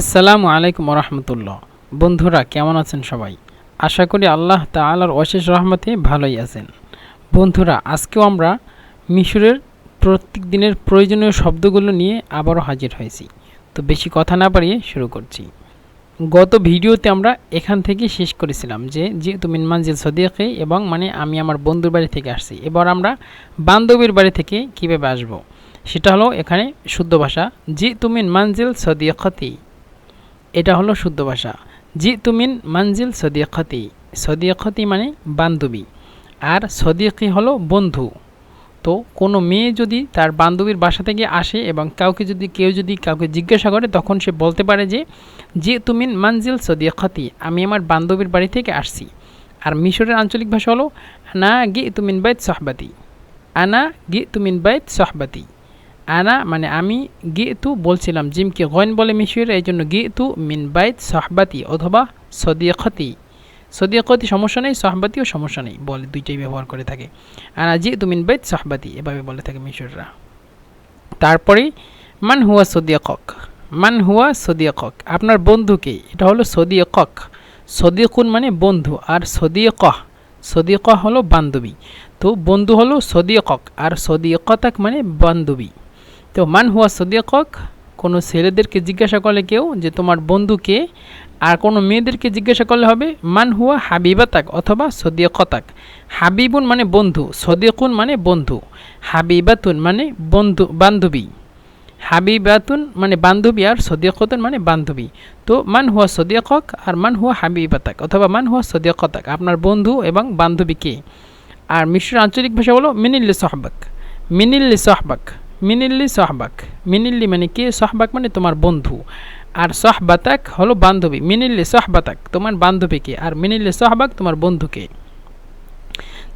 আসসালামু আলাইকুম রহমতুল্লাহ বন্ধুরা, কেমন আছেন সবাই? আশা করি আল্লাহ তাআলার অশেষ রহমতে ভালোই আছেন। বন্ধুরা, আজকেও আমরা মিশরের প্রত্যেক দিনের প্রয়োজনীয় শব্দগুলো নিয়ে আবারও হাজির হয়েছি। তো বেশি কথা না পারিয়ে শুরু করছি। গত ভিডিওতে আমরা এখান থেকে শেষ করেছিলাম যে, যেহেতু মিনমানজিল সদিয়াকে এবং মানে আমি আমার বন্ধুর বাড়ি থেকে আসছি, এবার আমরা বান্ধবীর বাড়ি থেকে কীভাবে আসব? সেটা হলো এখানে শুদ্ধ ভাষা জি তুমিন মানজিল সদিয়াকতি এটা হলো শুদ্ধ ভাষা। জি তুমিন মানজিল সদিয়াকতি সদিয়াকতি মানে বান্ধবী। আর সদিয়াকি হলো বন্ধু। তো কোনো মেয়ে যদি তার বান্ধবীর বাসা থেকে আসে এবং কাউকে যদি, কেউ যদি কাউকে জিজ্ঞাসা করে, তখন সে বলতে পারে যে যে তুমিন মানজিল সদিয়াকতি আমি আমার বান্ধবীর বাড়ি থেকে আসছি। আর মিশরের আঞ্চলিক ভাষা হলো, আনা গি তুমিন বাইত সহবাতি। আনা গি তুমিন বাইত সহবাতি। আনা মানে আমি গে তু বলছিলাম, জিমকে গয়ন বলে মিশিয়ে এই জন্য গে তু মিন বাইত সহবাতি অথবা সদিয়খতি সদিয়কতি সমস্যা নেই, সহবাতিও সমস্যা নেই বলে দুইটাই ব্যবহার করে থাকে। আনা জি তু মিন বাইত সহবাতি, এভাবে বলে থাকে মিশররা তারপরে, মান হুয়া সদিয়কক। মান হুয়া সদিয়কক। আপনার বন্ধুকে এটা হলো সদিয়কক। সদিয়কুন মানে বন্ধু, আর সদিয়কহ সদিয়ক হলো বান্ধবী। তো বন্ধু হলো সদিয়কক, আর সদিয়কতাক মানে বান্ধবী। তো মান হুয়া সদিয়কক, কোনো ছেলেদেরকে জিজ্ঞাসা করলে কেউ যে তোমার বন্ধুকে, আর কোনো মেয়েদেরকে জিজ্ঞাসা করলে হবে মান হুয়া হাবিবাতাক অথবা সদিয়কতাক। হাবিবুন মানে বন্ধু, সদিয়কুন মানে বন্ধু, হাবিবাতুন মানে বন্ধু, বান্ধবী। হাবিবাতুন মানে বান্ধবী আর সদিয়কতুন মানে বান্ধবী। তো মান হুয়া সদিয়কক আর মান হুয়া হাবিবাতাক অথবা মান হুয়া সদিয়কতাক, আপনার বন্ধু এবং বান্ধবীকে। আর মিশ্র আঞ্চলিক ভাষা হলো মিনিল্লি সহবাক মিনিল্লি সহবাক। মিনিল্লি সহবাক। মিনিল্লি মানে কে? সহবাক মানে তোমার বন্ধু। আর সহবাতাক হলো বান্ধবী। মিনিল্লি সহবাতাক তোমার বান্ধবীকে আর মিনিল্লি সহবাক তোমার বন্ধুকে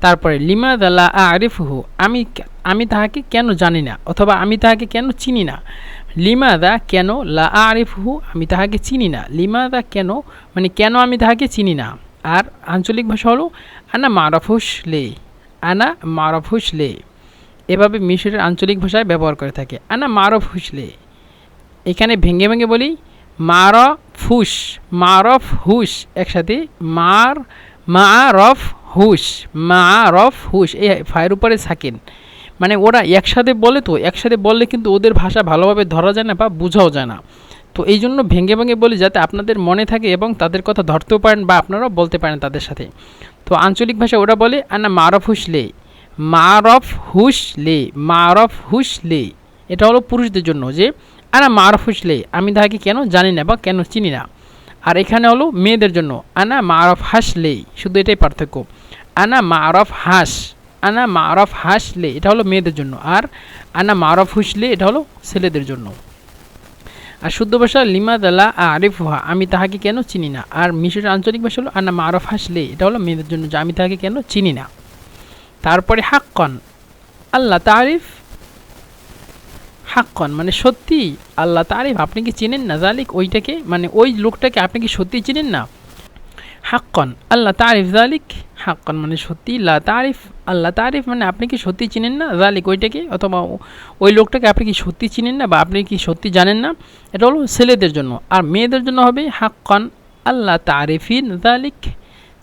তারপরে, লিমা দালা আরিফহু, আমি আমি তাহাকে কেন জানি না? অথবা আমি তাহাকে কেন চিনি না? লিমা দা কেন লা আরিফহু, আমি তাহাকে চিনি না? লিমা দা কেন মানে কেন আমি তাহাকে চিনি না? আর আঞ্চলিক ভাষা হলো, আনা মারফুস লে। আনা মারফুস লে। এভাবে মিশরের আঞ্চলিক ভাষায় ব্যবহার করে থাকে। আনা মারফ হুসলে এখানে ভেঙে ভেঙে বলি, মার ফুস মারফ হুস একসাথে মার মা রফ হুস মা রফ হুস, এই ফায়ের উপরে সাকিন। মানে ওরা একসাথে বলে তো, একসাথে বললে কিন্তু ওদের ভাষা ভালোভাবে ধরা যায় না বা বোঝাও যায় না। তো এই জন্য ভেঙে ভেঙে বলি যাতে আপনাদের মনে থাকে এবং তাদের কথা ধরতেও পারেন বা আপনারাও বলতে পারেন তাদের সাথে। তো আঞ্চলিক ভাষা ওরা বলে, আনা মারফ হুসলে। মারফ হুসলে মারফ হুসলে এটা হলো পুরুষদের জন্য যে আনা মারফ হুসলে আমি তাহাকে কেন জানি না বা কেন চিনি না। আর এখানে হলো মেয়েদের জন্য, আনা মারফ হাসলে শুধু এটাই পার্থক্য। আনা মারফ হাস, আনা মারফ হাসলে এটা হলো মেয়েদের জন্য। আর আনা মারফ হুসলে এটা হলো ছেলেদের জন্য। আর শুদ্ধ ভাষা লিমাদ আল্লাহ আরিফুহা আমি তাহাকে কেন চিনি না? আর মিশরের আঞ্চলিক ভাষা হলো আনা মারফ হাসলে এটা হলো মেয়েদের জন্য যে, আমি তাহাকে কেন চিনি না। তারপরে হাক্কন। আল্লাহ তারিফ হাক্কন মানে সত্যি আল্লাহ তারিফ আপনি কি চেনেন না জালিক ওইটাকে? মানে ওই লোকটাকে আপনি কি সত্যি চেনেন না? হাক্কন, আল্লাহ তারিফ জালিক হাক্কন মানে সত্যি লা তারিফ আল্লাহ তারিফ মানে আপনি কি সত্যি চিনেন না জালিক ওইটাকে? অথবা ওই লোকটাকে আপনি কি সত্যি চিনেন না বা আপনি কি সত্যি জানেন না? এটা হলো ছেলেদের জন্য। আর মেয়েদের জন্য হবে হাক্কন, আল্লাহ তারিফিন জালিক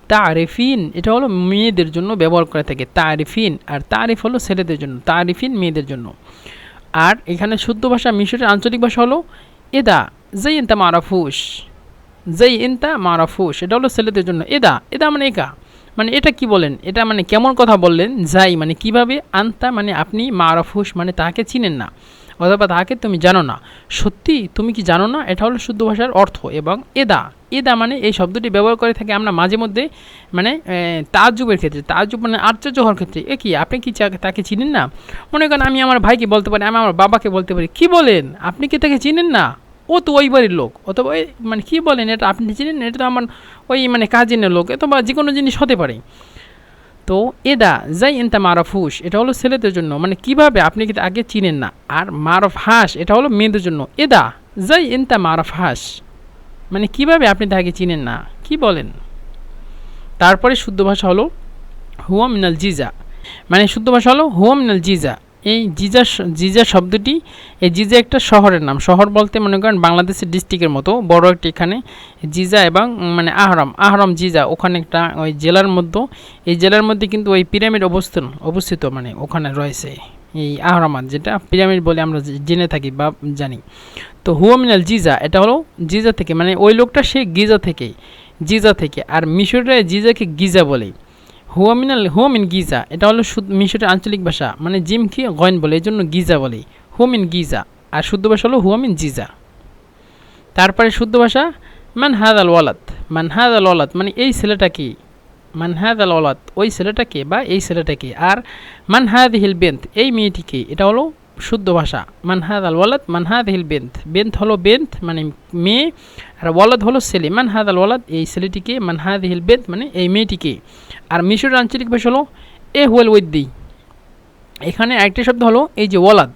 তারিফিন, এটা হলো মেয়েদের জন্য ব্যবহার করে থাকে, তারিফিন, আর তারিফ হলো ছেলেদের জন্য, তারিফিন মেয়েদের জন্য। আর এখানে শুদ্ধ ভাষা, মিশরের আঞ্চলিক ভাষা হলো এদা যেই ইন্তা মারাফুস যেই ইন্তা মারাফুস এটা হলো ছেলেদের জন্য, এদা এদা মানে একা। মানে এটা কি বলেন? এটা মানে কেমন কথা বললেন? যাই মানে কীভাবে? আনতা মানে আপনি মারাফুস মানে তাকে চিনেন না। অথবা তাকে তুমি জানো না। সত্যি তুমি কি জানো না? এটা হলো শুদ্ধ ভাষার অর্থ এবং এদা। এদা মানে এই শব্দটি ব্যবহার করে থাকি আমরা মাঝে মধ্যে মানে তাজুবের ক্ষেত্রে। তাজুব মানে আশ্চর্য হওয়ার ক্ষেত্রে। এ কি, আপনি কি তাকে চিনেন না? মনে করেন আমি আমার ভাইকে বলতে পারি, আমি আমার বাবাকে বলতে পারি। কি বলেন? আপনি কি তাকে চিনেন না? ও তো ওই বাড়ির লোক। অথবা ওই মানে কী বলেন এটা, আপনি চিনেন? এটা তো আমার ওই মানে কাজিনের লোক, অথবা যে কোনো জিনিস হতে পারে। তো এদা যাই ইনতা মারফ হুস এটা হলো ছেলেদের জন্য। মানে কীভাবে? আপনি কিন্তু আগে চিনেন না। আর মারফ হাস এটা হলো মেয়েদের জন্য। এদা যাই ইনতা মারফ হাস মানে কীভাবে আপনি তাকে চিনেন না? কি বলেন? তারপরে শুদ্ধ ভাষা হলো হুয়া মিনাল জিজা। মানে শুদ্ধ ভাষা হলো হুয়া মিনাল জিজা। এই জিজা জিজা শব্দটি, এই জিজা একটা শহরের নাম। শহর বলতে মনে করেন বাংলাদেশের ডিস্ট্রিক্টের মতো, বড় একটি এখানে জিজা এবং মানে আহরম আহরম জিজা, ওখানে একটা ওই জেলার মধ্যে, এই জেলার মধ্যে কিন্তু ওই পিরামিড অবস্থান অবস্থিত মানে ওখানে রয়েছে এই আহরামাত, যেটা পিরামিড বলে আমরা জেনে থাকি বা জানি। তো হুয়ামিনাল জিজা, এটা হলো জিজা থেকে মানে ওই লোকটা সে গিজা থেকে, জিজা থেকে, আর মিশরের জিজাকে গিজা বলে। হুয়ামিনাল হুয়ামিন গিজা, এটা হলো মিশরের আঞ্চলিক ভাষা মানে জিম কি গয়েন বলে এই জন্য গিজা বলে। হুয়ামিন গিজা, আর শুদ্ধ ভাষা হলো হুয়ামিন জিজা। তারপরে শুদ্ধ ভাষা, মান হাদ আল ওয়ালাত মান হাদ আল ওয়ালাত মানে এই ছেলেটা কি? মানহাদ আল ওয়ালাত ওই ছেলেটাকে বা এই ছেলেটাকে আর মান হাদ হিল বেন্থ, এই মেয়েটিকে এটা হলো শুদ্ধ ভাষা। মানহাদ আল ওয়ালাদ মানহাদ হিল বেন্থ। বেন্থ হলো বেন্থ মানে মেয়ে, আর ওয়ালাদ হলো ছেলে। মানহাদ আল ওয়ালাদ, এই ছেলেটিকে, মান হাদ হিল বেন্থ মানে এই মেয়েটিকে। আর মিশরের আঞ্চলিক ভাষা হলো এ হুয়েল ওয়েদ্দি এখানে আরেকটি শব্দ হলো এই যে ওয়ালাদ।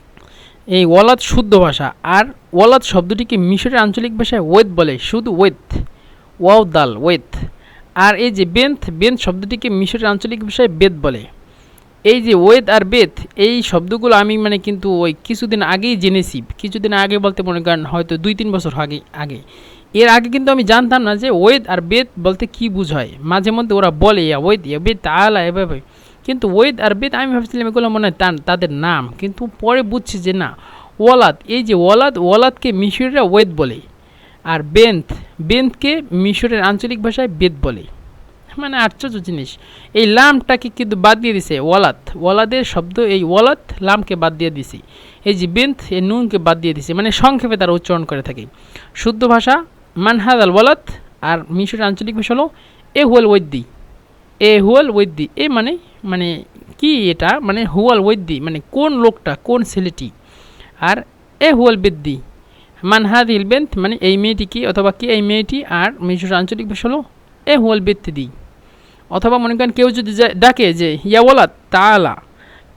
এই ওয়ালাদ শুদ্ধ ভাষা। আর ওয়ালাদ শব্দটিকে মিশরের আঞ্চলিক ভাষায় ওয়েদ বলে, শুধু ওয়েদ। ওয়াও দাল, ওয়েদ। আর এই যে বেন্থ বেন্থ শব্দটিকে মিশরের আঞ্চলিক ভাষায় বেদ বলে। এই যে ওয়েদ আর বেদ এই শব্দগুলো আমি মানে কিন্তু ওই কিছুদিন আগেই জেনেছি। কিছুদিন আগে বলতে মনে করেন হয়তো দুই তিন বছর আগে আগে। এর আগে কিন্তু আমি জানতাম না যে ওয়েদ আর বেদ বলতে কি বুঝায়। মাঝে মধ্যে ওরা বলে, ইয়া ওয়েদ ইয়া বেদ তালা, এভাবে। কিন্তু ওয়েদ আর বেদ আমি ভাবছিলাম এগুলো মনে হয় তাদের নাম। কিন্তু পরে বুঝছি যে না, ওয়ালাদ, এই যে ওয়ালাদ, ওয়ালাদকে মিশরেরা ওয়েদ বলে। আর বেন্থ বেন্থকে মিশরের আঞ্চলিক ভাষায় বেদ বলে। মানে আশ্চর্য জিনিস। এই লামটাকে কিন্তু বাদ দিয়ে দিছে? ওয়ালাত। ওয়ালাদের শব্দ এই ওয়ালাত লামকে বাদ দিয়ে দিছে। এই যে বেন্থ, এই নুনকে বাদ দিয়ে দিছে। মানে সংক্ষেপে তারা উচ্চারণ করে থাকে। শুদ্ধ ভাষা মানহাদ আল ওয়ালাত আর মিশরের আঞ্চলিক ভাষা হলো এ হুয়াল ওয়েদ্দি। এ হুয়াল ওয়েদ্দি। এ মানে মানে কি এটা? মানে হুয়াল ওয়েদ্দি। মানে কোন লোকটা? কোন ছেলেটি? আর এ হুয়াল বেদ্দি। মানহাদ ইলবেন্থ মানে এই মেয়েটি কি? অথবা কি এই মেয়েটি? আর মিশরের আঞ্চলিক ভাষা হলো এ হুয়াল বেত্তি অথবা মনে করেন কেউ যদি ডাকে যে ইয়াওয়ালাদ তালা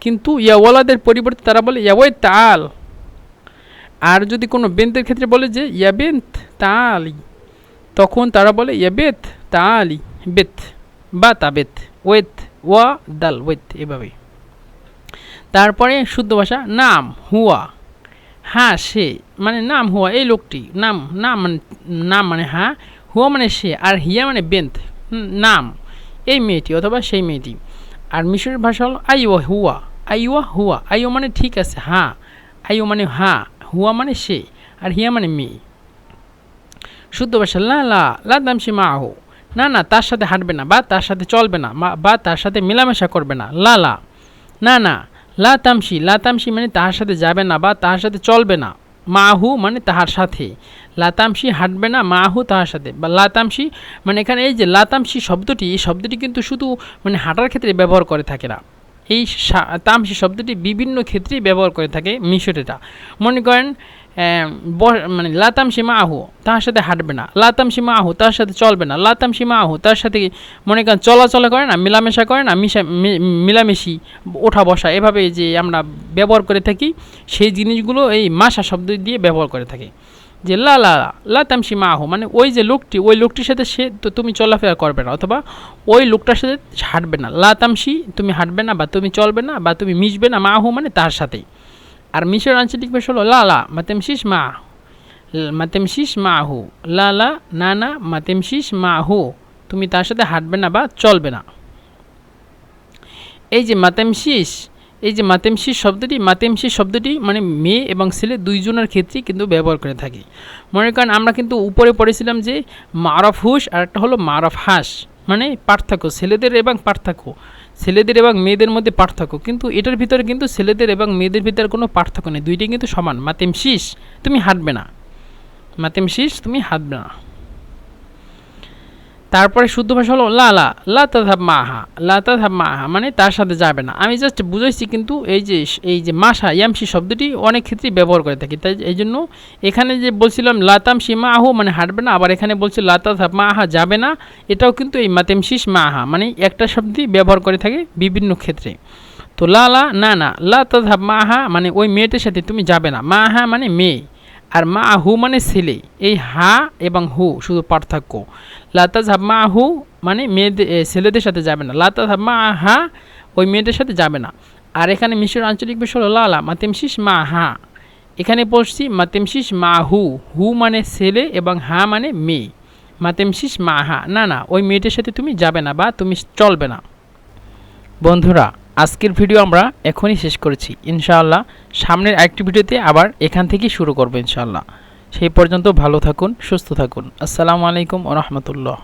কিন্তু ইয়াওয়ালাদের পরিবর্তে তারা বলে ইয়াওয়াই তাল আর যদি কোনো বেন্তের ক্ষেত্রে বলে যে ইয়াবেন্ত তালি তখন তারা বলে ইয়াবেত তালি বেত বা তাবেত ওয়েত ওয়া, দাল ওয়েত এভাবে। তারপরে শুদ্ধ ভাষা, নাম, হুয়া। হ্যাঁ সে মানে নাম, হুয়া, এই লোকটি, নাম নাম মানে নাম মানে হ্যাঁ হুয়া মানে সে, আর হিয়া মানে বেন্থ নাম। এই মেয়েটি, অথবা সেই মেয়েটি। আর মিশরের ভাষা হলো আইওয়া হুয়া। আইওয়া হুয়া। আইও মানে ঠিক আছে হ্যাঁ আইও মানে হ্যাঁ হুয়া মানে সে, আর হিয়া মানে মেয়ে। শুদ্ধ ভাষা, লা লা লা দামসি মা আহো না না, তার সাথে হাঁটবে না, বা তার সাথে চলবে না বা- তার সাথে মেলামেশা করবে না, লা লা। না না, লা তামসি লা তামসি মানে তাহার সাথে যাবে না, বা তাহার সাথে চলবে না। মাহু মানে তাহার সাথে। লাতামসি হাঁটবে না, মাহু তাহার সাথে। বা লাতামসি মানে এখানে এই যে লাতামসি শব্দটি, এই শব্দটি কিন্তু শুধু মানে হাঁটার ক্ষেত্রে ব্যবহার করে থাকে না। এই তামসি শব্দটি বিভিন্ন ক্ষেত্রেই ব্যবহার করে থাকে মিশরেরা মনে করেন মানে লাতাম সীমা আহু তার সাথে হাঁটবে না। লাতাম সীমা আহু তার সাথে চলবে না। লাতাম সীমা আহু তার সাথে, মনে করেন, চলাচলা করে না, মেলামেশা করে না, মিশা মিলামিশি, ওঠা বসা, এভাবে যে আমরা ব্যবহার করে থাকি, সেই জিনিসগুলো এই মাসা শব্দ দিয়ে ব্যবহার করে থাকি। যে লা লা লা, তামসি মা মানে ওই যে লোকটি ওই লোকটির সাথে সে তো তুমি চলাফেরা করবে না অথবা ওই লোকটার সাথে হাঁটবে না। লা তামসি তুমি হাঁটবে না বা তুমি চলবে না বা তুমি মিশবে না মা মানে তার সাথেই। আর মিশর আঞ্চলিক ভাষা হলো লা লা মাতেমশিস মা মাতেমশিস মা আহু লা লা না না মাতেমশিস মা তুমি তার সাথে হাঁটবে না বা চলবে না। এই যে মাতেমশিস এই যে মাতেমশিস শব্দটি মাতেমশিস শব্দটি মানে মেয়ে এবং ছেলে দুইজনের ক্ষেত্রেই কিন্তু ব্যবহার করে থাকি। মনে করেন আমরা কিন্তু উপরে পড়েছিলাম যে মারফ হুস আর একটা হলো মারফ হাস মানে পার্থক্য, ছেলেদের এবং পার্থক্য। ছেলেদের এবং মেয়েদের মধ্যে পার্থক্য, কিন্তু এটার ভিতরে কিন্তু ছেলেদের এবং মেয়েদের ভিতরে কোনো পার্থক্য নেই। দুইটাই কিন্তু সমান। মাতেম শীষ তুমি হাঁটবে না। মাতেম শীষ তুমি হাঁটবে না। তারপরে শুদ্ধ ভাষা হলো লা লা লা তাধাব মাহা লা তাধাব মাহা মানে তার সাথে যাবে না। আমি জাস্ট বুঝাইছি কিন্তু এই যে এই যে মাসা ইয়ামসি শব্দটি অনেক ক্ষেত্রেই ব্যবহার করে থাকি। তাই এই জন্য এখানে যে বলছিলাম লাতাম সীমা আহু মানে হাঁটবে না, আবার এখানে বলছে লাতাধাব মাহা যাবে না, এটাও কিন্তু এই মাতেমশিস মাহা মানে একটা শব্দই ব্যবহার করে থাকে বিভিন্ন ক্ষেত্রে। তো লা লা না না, লা তাধাব মাহা মানে ওই মেয়েটার সাথে তুমি যাবে না। মাহা মানে মেয়ে। আর মা হু মানে ছেলে। এই হা এবং হু শুধু পার্থক্য। লাতাজ মা হু মানে মেয়েদের ছেলেদের সাথে যাবে না। লাতাজ মা হা ওই মেয়েদের সাথে যাবে না। আর এখানে মিশর আঞ্চলিক বিষয় হলো লালা, মাতেমশিস মা হা এখানে পড়ছি মাতেমশিস মা হু হু মানে ছেলে এবং হা মানে মেয়ে। মাতেমশিস মা হা না না, ওই মেয়েটার সাথে তুমি যাবে না বা তুমি চলবে না। বন্ধুরা আজকের ভিডিও আমরা এখনই শেষ করেছি। ইনশাআল্লাহ সামনের আরেকটি ভিডিওতে আবার এখান থেকেই শুরু করব ইনশাআল্লাহ। সেই পর্যন্ত ভালো থাকুন, সুস্থ থাকুন। আসসালামু আলাইকুম রহমতুল্লাহ।